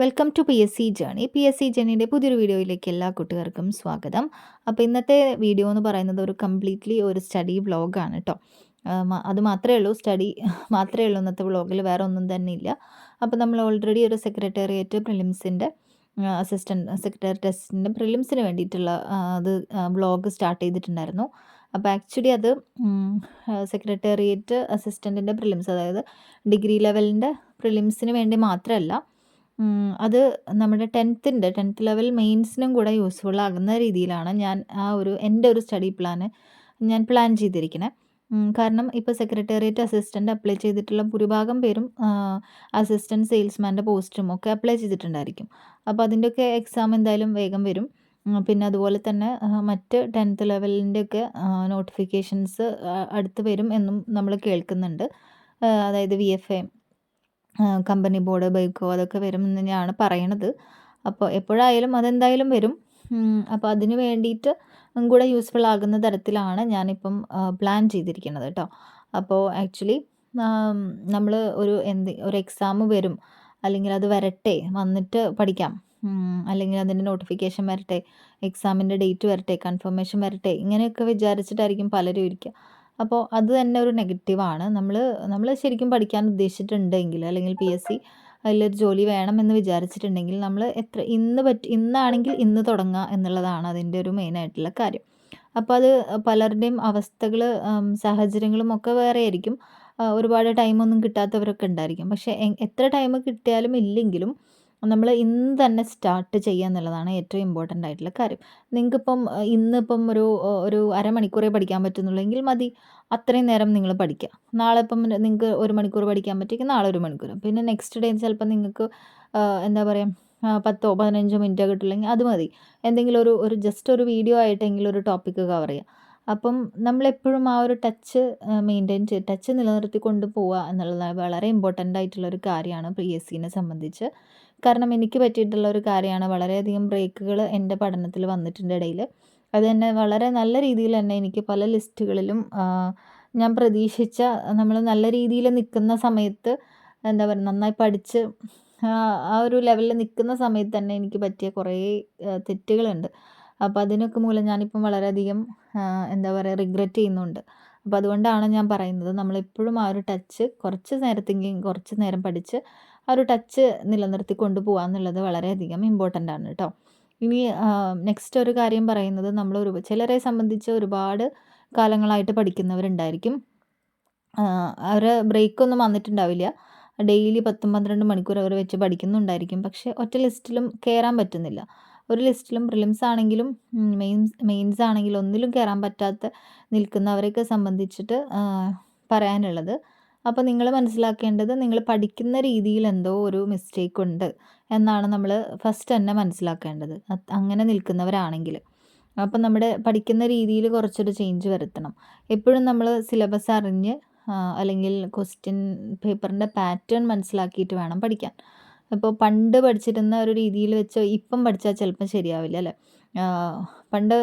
Welcome to P S C journey P S C ജേണിയുടെ പുതിയൊരു വീഡിയോയിലേക്ക് എല്ലാ കുട്ടികൾക്കും സ്വാഗതം. അപ്പോൾ ഇന്നത്തെ വീഡിയോ എന്ന് പറയുന്നത് ഒരു കംപ്ലീറ്റ്ലി ഒരു സ്റ്റഡി വ്ളോഗാണ് കേട്ടോ അത് മാത്രമേ ഉള്ളൂ. സ്റ്റഡി മാത്രമേ ഉള്ളൂ ഇന്നത്തെ വ്ളോഗിൽ വേറെ ഒന്നും തന്നെ ഇല്ല. അപ്പോൾ നമ്മൾ ഓൾറെഡി ഒരു സെക്രട്ടേറിയറ്റ് പ്രിലിംസിന്റെ അസിസ്റ്റന്റ് സെക്രട്ടറി ടെസ്റ്റിന്റെ പ്രിലിംസിന് വേണ്ടിയിട്ടുള്ള അത് വ്ളോഗ് സ്റ്റാർട്ട് ചെയ്തിട്ടുണ്ടായിരുന്നു. അപ്പോൾ ആക്ച്വലി അത് സെക്രട്ടേറിയറ്റ് അസിസ്റ്റന്റിന്റെ പ്രിലിംസ് അതായത് ഡിഗ്രി ലെവലിന്റെ പ്രിലിംസിന് വേണ്ടി മാത്രമല്ല അത് നമ്മുടെ ടെൻത്തിന്റെ ടെൻത്ത് ലെവൽ മെയിൻസിനും കൂടെ യൂസ്ഫുൾ ആകുന്ന രീതിയിലാണ് ഞാൻ ആ ഒരു എന്റെ ഒരു സ്റ്റഡി പ്ലാന് ഞാൻ പ്ലാൻ ചെയ്തിരിക്കുന്നത് കാരണം ഇപ്പോൾ സെക്രട്ടേറിയറ്റ് അസിസ്റ്റന്റ് അപ്ലൈ ചെയ്തിട്ടുള്ള ഭൂരിഭാഗം പേരും അസിസ്റ്റന്റ് സെയിൽസ്മാന്റെ പോസ്റ്റും ഒക്കെ അപ്ലൈ ചെയ്തിട്ടുണ്ടായിരിക്കും. അപ്പോൾ അതിന്റെയൊക്കെ എക്സാം എന്തായാലും വേഗം വരും. പിന്നെ അതുപോലെ തന്നെ മറ്റ് ടെൻത്ത് ലെവലിന്റെയൊക്കെ നോട്ടിഫിക്കേഷൻസ് അടുത്ത് വരും എന്നും നമ്മൾ കേൾക്കുന്നുണ്ട്. അതായത് V F A. Company board ബൈക്കോ അതൊക്കെ വരും എന്ന് തന്നെയാണ് പറയണത്. അപ്പോൾ എപ്പോഴായാലും അതെന്തായാലും വരും. അപ്പോൾ അതിന് വേണ്ടിയിട്ട് കൂടെ യൂസ്ഫുൾ ആകുന്ന തരത്തിലാണ് ഞാനിപ്പം പ്ലാൻ ചെയ്തിരിക്കുന്നത് കേട്ടോ അപ്പോൾ ആക്ച്വലി നമ്മൾ ഒരു എന്ത് ഒരു എക്സാം വരും. അല്ലെങ്കിൽ അത് വരട്ടെ വന്നിട്ട് പഠിക്കാം. അല്ലെങ്കിൽ അതിന്റെ നോട്ടിഫിക്കേഷൻ വരട്ടെ എക്സാമിന്റെ ഡേറ്റ് വരട്ടെ കൺഫർമേഷൻ വരട്ടെ ഇങ്ങനെയൊക്കെ വിചാരിച്ചിട്ടായിരിക്കും പലരും ഇരിക്കുക അപ്പോൾ അത് തന്നെ ഒരു നെഗറ്റീവാണ് നമ്മൾ നമ്മൾ ശരിക്കും പഠിക്കാൻ ഉദ്ദേശിച്ചിട്ടുണ്ടെങ്കിൽ അല്ലെങ്കിൽ പി എസ് സി അതിലൊരു ജോലി എന്ന് വിചാരിച്ചിട്ടുണ്ടെങ്കിൽ നമ്മൾ എത്ര ഇന്ന് പറ്റി ഇന്നാണെങ്കിൽ ഇന്ന് തുടങ്ങുക എന്നുള്ളതാണ് അതിന്റെ ഒരു മെയിനായിട്ടുള്ള കാര്യം. അപ്പോൾ അത് പലരുടെയും അവസ്ഥകൾ സാഹചര്യങ്ങളും ഒക്കെ വേറെ ആയിരിക്കും. ഒരുപാട് ടൈമൊന്നും കിട്ടാത്തവരൊക്കെ ഉണ്ടായിരിക്കും. പക്ഷേ എത്ര ടൈം കിട്ടിയാലും ഇല്ലെങ്കിലും നമ്മൾ ഇന്ന് തന്നെ സ്റ്റാർട്ട് ചെയ്യുക എന്നുള്ളതാണ് ഏറ്റവും ഇമ്പോർട്ടന്റ് ആയിട്ടുള്ള കാര്യം. നിങ്ങൾക്കിപ്പം ഇന്നിപ്പം ഒരു ഒരു അരമണിക്കൂറേ പഠിക്കാൻ പറ്റുന്നുള്ളെങ്കിൽ മതി. അത്രയും നേരം നിങ്ങൾ പഠിക്കുക. നാളെ ഇപ്പം നിങ്ങൾക്ക് ഒരു മണിക്കൂർ പഠിക്കാൻ പറ്റുമെങ്കിൽ നാളെ ഒരു മണിക്കൂർ. പിന്നെ നെക്സ്റ്റ് ഡേ ചിലപ്പോൾ നിങ്ങൾക്ക് എന്താ പറയുക പത്തോ പതിനഞ്ചോ മിനിറ്റോ കിട്ടില്ലെങ്കിൽ അത് മതി. എന്തെങ്കിലും ഒരു ഒരു ജസ്റ്റ് ഒരു വീഡിയോ ആയിട്ടെങ്കിലും ഒരു ടോപ്പിക്ക് കവർ ചെയ്യുക അപ്പം നമ്മളെപ്പോഴും ആ ഒരു ടച്ച് മെയിന്റെയിൻ ചെയ്ത് ടച്ച് നിലനിർത്തി കൊണ്ടുപോവുക എന്നുള്ളത് വളരെ ഇമ്പോർട്ടന്റ് ആയിട്ടുള്ള ഒരു കാര്യമാണ് പി എസ് സിനെ സംബന്ധിച്ച്. കാരണം എനിക്ക് പറ്റിയിട്ടുള്ള ഒരു കാര്യമാണ് വളരെയധികം ബ്രേക്കുകൾ എന്റെ പഠനത്തിൽ വന്നിട്ടുണ്ട് ഇടയിൽ അത് തന്നെ വളരെ നല്ല രീതിയിൽ തന്നെ എനിക്ക് പല ലിസ്റ്റുകളിലും ഞാൻ പ്രതീക്ഷിച്ച നമ്മൾ നല്ല രീതിയിൽ നിൽക്കുന്ന സമയത്ത് എന്താ പറയുക നന്നായി പഠിച്ച് ആ ഒരു ലെവലിൽ നിൽക്കുന്ന സമയത്ത് തന്നെ എനിക്ക് പറ്റിയ കുറേ തെറ്റുകളുണ്ട്. അപ്പോൾ അതിനൊക്കെ മൂലം ഞാനിപ്പം വളരെയധികം എന്താ പറയുക റിഗ്രറ്റ് ചെയ്യുന്നുണ്ട്. അപ്പോൾ അതുകൊണ്ടാണ് ഞാൻ പറയുന്നത് നമ്മളെപ്പോഴും ആ ഒരു ടച്ച് കുറച്ച് നേരത്തെങ്കിലും കുറച്ച് നേരം പഠിച്ച് ആ ഒരു ടച്ച് നിലനിർത്തി കൊണ്ടുപോകുക എന്നുള്ളത് വളരെയധികം ഇമ്പോർട്ടന്റ് ആണ് കേട്ടോ ഇനി നെക്സ്റ്റ് ഒരു കാര്യം പറയുന്നത് നമ്മൾ ഒരു ചിലരെ സംബന്ധിച്ച് ഒരുപാട് കാലങ്ങളായിട്ട് പഠിക്കുന്നവരുണ്ടായിരിക്കും. അവർ ബ്രേക്കൊന്നും വന്നിട്ടുണ്ടാവില്ല. ഡെയിലി പത്തും പന്ത്രണ്ട് മണിക്കൂർ അവർ വെച്ച് പഠിക്കുന്നുണ്ടായിരിക്കും. പക്ഷേ ഒറ്റ ലിസ്റ്റിലും കയറാൻ പറ്റുന്നില്ല. ഒരു ലിസ്റ്റിലും പ്രിലിംസ് ആണെങ്കിലും മെയിൻസ് മെയിൻസ് ആണെങ്കിലും ഒന്നിലും കയറാൻ പറ്റാത്ത നിൽക്കുന്നവരെയൊക്കെ സംബന്ധിച്ചിട്ട് പറയാനുള്ളത്. അപ്പോൾ നിങ്ങൾ മനസ്സിലാക്കേണ്ടത് നിങ്ങൾ പഠിക്കുന്ന രീതിയിൽ എന്തോ ഒരു മിസ്റ്റേക്ക് ഉണ്ട് എന്നാണ് നമ്മൾ ഫസ്റ്റ് തന്നെ മനസ്സിലാക്കേണ്ടത്. അങ്ങനെ നിൽക്കുന്നവരാണെങ്കിൽ അപ്പം നമ്മുടെ പഠിക്കുന്ന രീതിയിൽ കുറച്ചൊരു ചേഞ്ച് വരുത്തണം. എപ്പോഴും നമ്മൾ സിലബസ് അറിഞ്ഞ് അല്ലെങ്കിൽ ക്വസ്റ്റ്യൻ പേപ്പറിന്റെ പാറ്റേൺ മനസ്സിലാക്കിയിട്ട് വേണം പഠിക്കാൻ. ഇപ്പോൾ പണ്ട് പഠിച്ചിരുന്ന ഒരു രീതിയിൽ വെച്ച് ഇപ്പം പഠിച്ചാൽ ചിലപ്പോൾ ശരിയാവില്ല അല്ലേ? പണ്ട്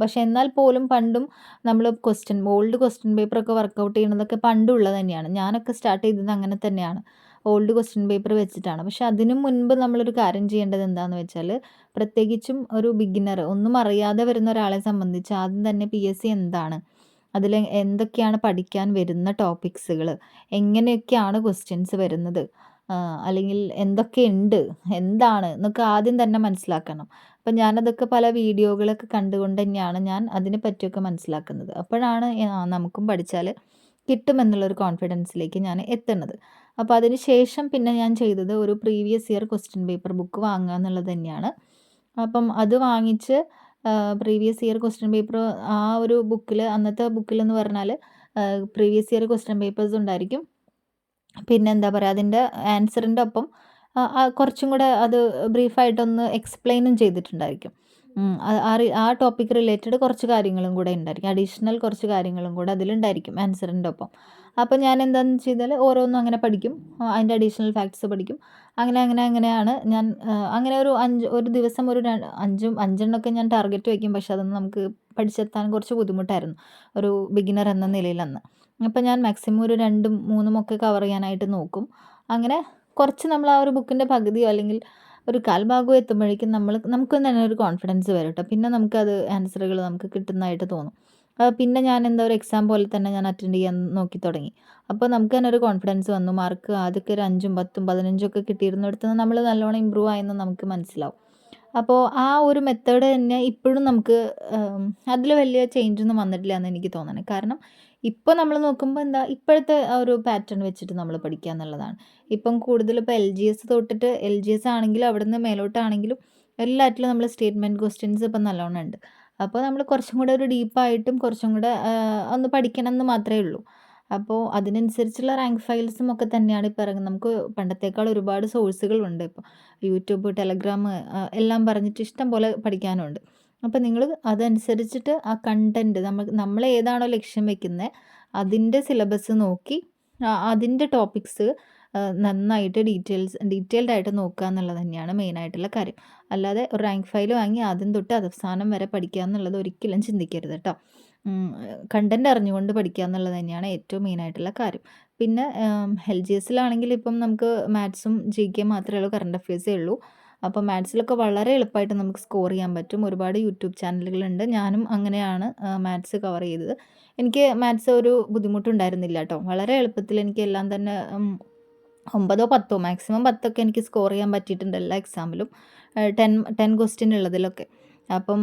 പക്ഷെ എന്നാൽ പോലും പണ്ടും നമ്മൾ ക്വസ്റ്റ്യൻ ഓൾഡ് ക്വസ്റ്റ്യൻ പേപ്പറൊക്കെ വർക്കൗട്ട് ചെയ്യണതൊക്കെ പണ്ടുള്ളത് തന്നെയാണ്. ഞാനൊക്കെ സ്റ്റാർട്ട് ചെയ്തത് അങ്ങനെ തന്നെയാണ്. ഓൾഡ് ക്വസ്റ്റ്യൻ പേപ്പർ വെച്ചിട്ടാണ്. പക്ഷെ അതിനു മുൻപ് നമ്മളൊരു കാര്യം ചെയ്യേണ്ടത് എന്താണെന്ന് വെച്ചാൽ പ്രത്യേകിച്ചും ഒരു ബിഗിനർ ഒന്നും അറിയാതെ വരുന്ന ഒരാളെ സംബന്ധിച്ച് ആദ്യം തന്നെ പി എസ് സി എന്താണ്? അതിൽ എന്തൊക്കെയാണ് പഠിക്കാൻ വരുന്ന ടോപ്പിക്സുകൾ എങ്ങനെയൊക്കെയാണ് ക്വസ്റ്റ്യൻസ് വരുന്നത്? അല്ലെങ്കിൽ എന്തൊക്കെയുണ്ട്? എന്താണ്? എന്നൊക്കെ ആദ്യം തന്നെ മനസ്സിലാക്കണം. അപ്പം ഞാനതൊക്കെ പല വീഡിയോകളൊക്കെ കണ്ടുകൊണ്ട് തന്നെയാണ് ഞാൻ അതിനെ പറ്റിയൊക്കെ മനസ്സിലാക്കുന്നത്. അപ്പോഴാണ് നമുക്കും പഠിച്ചാൽ കിട്ടുമെന്നുള്ളൊരു കോൺഫിഡൻസിലേക്ക് ഞാൻ എത്തുന്നത്. അപ്പോൾ അതിന് ശേഷം പിന്നെ ഞാൻ ചെയ്തത് ഒരു previous year question paper book വാങ്ങുക എന്നുള്ളത് തന്നെയാണ്. അപ്പം അത് വാങ്ങിച്ച് പ്രീവിയസ് ഇയർ ക്വസ്റ്റ്യൻ പേപ്പർ ആ ഒരു ബുക്കിൽ അന്നത്തെ ബുക്കിലെന്ന് പറഞ്ഞാൽ പ്രീവിയസ് ഇയർ ക്വസ്റ്റ്യൻ പേപ്പേഴ്സ് ഉണ്ടായിരിക്കും. പിന്നെ എന്താ പറയുക അതിന്റെ ആൻസറിന്റെ ഒപ്പം കുറച്ചും കൂടെ അത് ബ്രീഫായിട്ടൊന്ന് എക്സ്പ്ലെയിനും ചെയ്തിട്ടുണ്ടായിരിക്കും. ആ ടോപ്പിക് റിലേറ്റഡ് കുറച്ച് കാര്യങ്ങളും കൂടെ ഉണ്ടായിരിക്കും. അഡീഷണൽ കുറച്ച് കാര്യങ്ങളും കൂടെ അതിലുണ്ടായിരിക്കും ആൻസറിന്റെ ഒപ്പം. അപ്പോൾ ഞാൻ എന്താണെന്ന് ചെയ്താൽ ഓരോന്നും അങ്ങനെ പഠിക്കും. അതിന്റെ അഡീഷണൽ ഫാക്ട്സ് പഠിക്കും. അങ്ങനെ അങ്ങനെ അങ്ങനെയാണ് ഞാൻ അങ്ങനെ ഒരു അഞ്ച് ഒരു ദിവസം ഒരു അഞ്ചും അഞ്ചെണ്ണമൊക്കെ ഞാൻ ടാർഗറ്റ് വയ്ക്കും പക്ഷെ അതൊന്നും നമുക്ക് പഠിച്ചെത്താൻ കുറച്ച് ബുദ്ധിമുട്ടായിരുന്നു. ഒരു ബിഗിനർ എന്ന നിലയിൽ അന്ന് അപ്പോൾ ഞാൻ മാക്സിമം ഒരു രണ്ടും മൂന്നും ഒക്കെ കവർ ചെയ്യാനായിട്ട് നോക്കും. അങ്ങനെ കുറച്ച് നമ്മൾ ആ ഒരു ബുക്കിന്റെ പകുതിയോ അല്ലെങ്കിൽ ഒരു കാൽഭാഗമോ എത്തുമ്പോഴേക്കും നമ്മൾ നമുക്ക് തന്നെ ഒരു കോൺഫിഡൻസ് വരും കേട്ടോ. പിന്നെ നമുക്കത് ആൻസറുകൾ നമുക്ക് കിട്ടുന്നതായിട്ട് തോന്നും. പിന്നെ ഞാൻ എന്താ ഒരു എക്സാം പോലെ തന്നെ ഞാൻ അറ്റൻഡ് ചെയ്യാൻ നോക്കി തുടങ്ങി. അപ്പോൾ നമുക്ക് തന്നെ ഒരു കോൺഫിഡൻസ് വന്നു. മാർക്ക് ആദ്യമൊക്കെ ഒരു അഞ്ചും പത്തും പതിനഞ്ചും ഒക്കെ കിട്ടിയിരുന്നിടത്ത് നമ്മൾ നല്ലോണം ഇമ്പ്രൂവ് ആയെന്ന് നമുക്ക് മനസ്സിലാവും. അപ്പോൾ ആ ഒരു മെത്തേഡ് തന്നെ ഇപ്പോഴും നമുക്ക് അതിൽ വലിയ ചേഞ്ച് ഒന്നും വന്നിട്ടില്ല എന്ന് എനിക്ക് തോന്നണേ കാരണം ഇപ്പോൾ നമ്മൾ നോക്കുമ്പോൾ എന്താ ഇപ്പോഴത്തെ ആ ഒരു പാറ്റേൺ വെച്ചിട്ട് നമ്മൾ പഠിക്കുക എന്നുള്ളതാണ്. ഇപ്പം കൂടുതൽ ഇപ്പോൾ എൽ ജി എസ് തൊട്ടിട്ട് എൽ ജി എസ് ആണെങ്കിലും അവിടെ നിന്ന് മേലോട്ടാണെങ്കിലും എല്ലാറ്റിലും നമ്മൾ സ്റ്റേറ്റ്മെന്റ് ക്വസ്റ്റ്യൻസ് ഇപ്പം നല്ലോണം ഉണ്ട്. അപ്പോൾ നമ്മൾ കുറച്ചും കൂടെ ഒരു ഡീപ്പായിട്ടും കുറച്ചും കൂടെ ഒന്ന് പഠിക്കണം എന്ന് മാത്രമേ ഉള്ളൂ. അപ്പോൾ അതിനനുസരിച്ചുള്ള റാങ്ക് ഫയൽസും ഒക്കെ തന്നെയാണ് ഇപ്പോൾ ഇറങ്ങുന്നത്. നമുക്ക് പണ്ടത്തേക്കാൾ ഒരുപാട് സോഴ്സുകളുണ്ട് ഇപ്പോൾ യൂട്യൂബ് ടെലഗ്രാം എല്ലാം പറഞ്ഞിട്ട് ഇഷ്ടം പോലെ പഠിക്കാനുണ്ട്. അപ്പോൾ നിങ്ങൾ അതനുസരിച്ചിട്ട് ആ കണ്ടന്റ് നമ്മൾ നമ്മൾ ഏതാണോ ലക്ഷ്യം വെക്കുന്നത് അതിന്റെ സിലബസ് നോക്കി അതിന്റെ ടോപ്പിക്സ് നന്നായിട്ട് ഡീറ്റെയിൽസ് ഡീറ്റെയിൽഡ് ആയിട്ട് നോക്കുക എന്നുള്ളത് തന്നെയാണ് മെയിനായിട്ടുള്ള കാര്യം. അല്ലാതെ ഒരു റാങ്ക് ഫയൽ വാങ്ങി ആദ്യം തൊട്ട് അവസാനം വരെ പഠിക്കുക എന്നുള്ളത് ഒരിക്കലും ചിന്തിക്കരുത് കേട്ടോ കണ്ടന്റ് അറിഞ്ഞുകൊണ്ട് പഠിക്കുക എന്നുള്ളത് തന്നെയാണ് ഏറ്റവും മെയിനായിട്ടുള്ള കാര്യം. പിന്നെ എൽ ജി എസിലാണെങ്കിൽ ഇപ്പം നമുക്ക് മാത്സും ജി കെ മാത്രമേ ഉള്ളൂ കറണ്ട് അഫയേഴ്സേ ഉള്ളൂ. അപ്പോൾ മാത്സിലൊക്കെ വളരെ എളുപ്പമായിട്ട് നമുക്ക് സ്കോർ ചെയ്യാൻ പറ്റും. ഒരുപാട് യൂട്യൂബ് ചാനലുകളുണ്ട്. ഞാനും അങ്ങനെയാണ് മാത്സ് കവർ ചെയ്തത്. എനിക്ക് മാത്സ് ഒരു ബുദ്ധിമുട്ടുണ്ടായിരുന്നില്ല കേട്ടോ വളരെ എളുപ്പത്തിൽ എനിക്ക് എല്ലാം തന്നെ ഒമ്പതോ പത്തോ മാക്സിമം പത്തൊക്കെ എനിക്ക് സ്കോർ ചെയ്യാൻ പറ്റിയിട്ടുണ്ട് എല്ലാ എക്സാമിലും ടെൻ ടെൻ ക്വസ്റ്റ്യൻ ഉള്ളതിലൊക്കെ. അപ്പം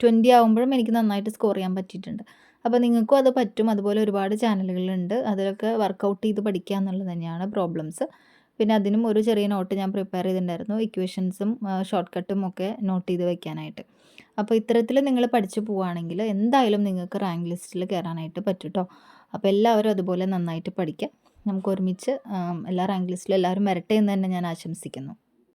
ട്വന്റി ആകുമ്പോഴും എനിക്ക് നന്നായിട്ട് സ്കോർ ചെയ്യാൻ പറ്റിയിട്ടുണ്ട്. അപ്പോൾ നിങ്ങൾക്കും അത് പറ്റും. അതുപോലെ ഒരുപാട് ചാനലുകളുണ്ട്. അതിലൊക്കെ വർക്കൗട്ട് ചെയ്ത് പഠിക്കുക എന്നുള്ളത് തന്നെയാണ് പ്രോബ്ലംസ് പിന്നെ അതിനും ഒരു ചെറിയ നോട്ട് ഞാൻ പ്രിപ്പയർ ചെയ്തിട്ടുണ്ടായിരുന്നു. ഇക്വേഷൻസും ഷോർട്ട് കട്ടും ഒക്കെ നോട്ട് ചെയ്ത് വെക്കാനായിട്ട്. അപ്പോൾ ഇത്തരത്തിൽ നിങ്ങൾ പഠിച്ചു പോവുകയാണെങ്കിൽ എന്തായാലും നിങ്ങൾക്ക് റാങ്ക് ലിസ്റ്റിൽ കയറാനായിട്ട് പറ്റും കേട്ടോ അപ്പോൾ എല്ലാവരും അതുപോലെ നന്നായിട്ട് പഠിക്കുക നമുക്ക് ഒരുമിച്ച് എല്ലാ റാങ്ക് ലിസ്റ്റിലും എല്ലാവരും വരട്ടെ എന്ന് തന്നെ ഞാൻ ആശംസിക്കുന്നു.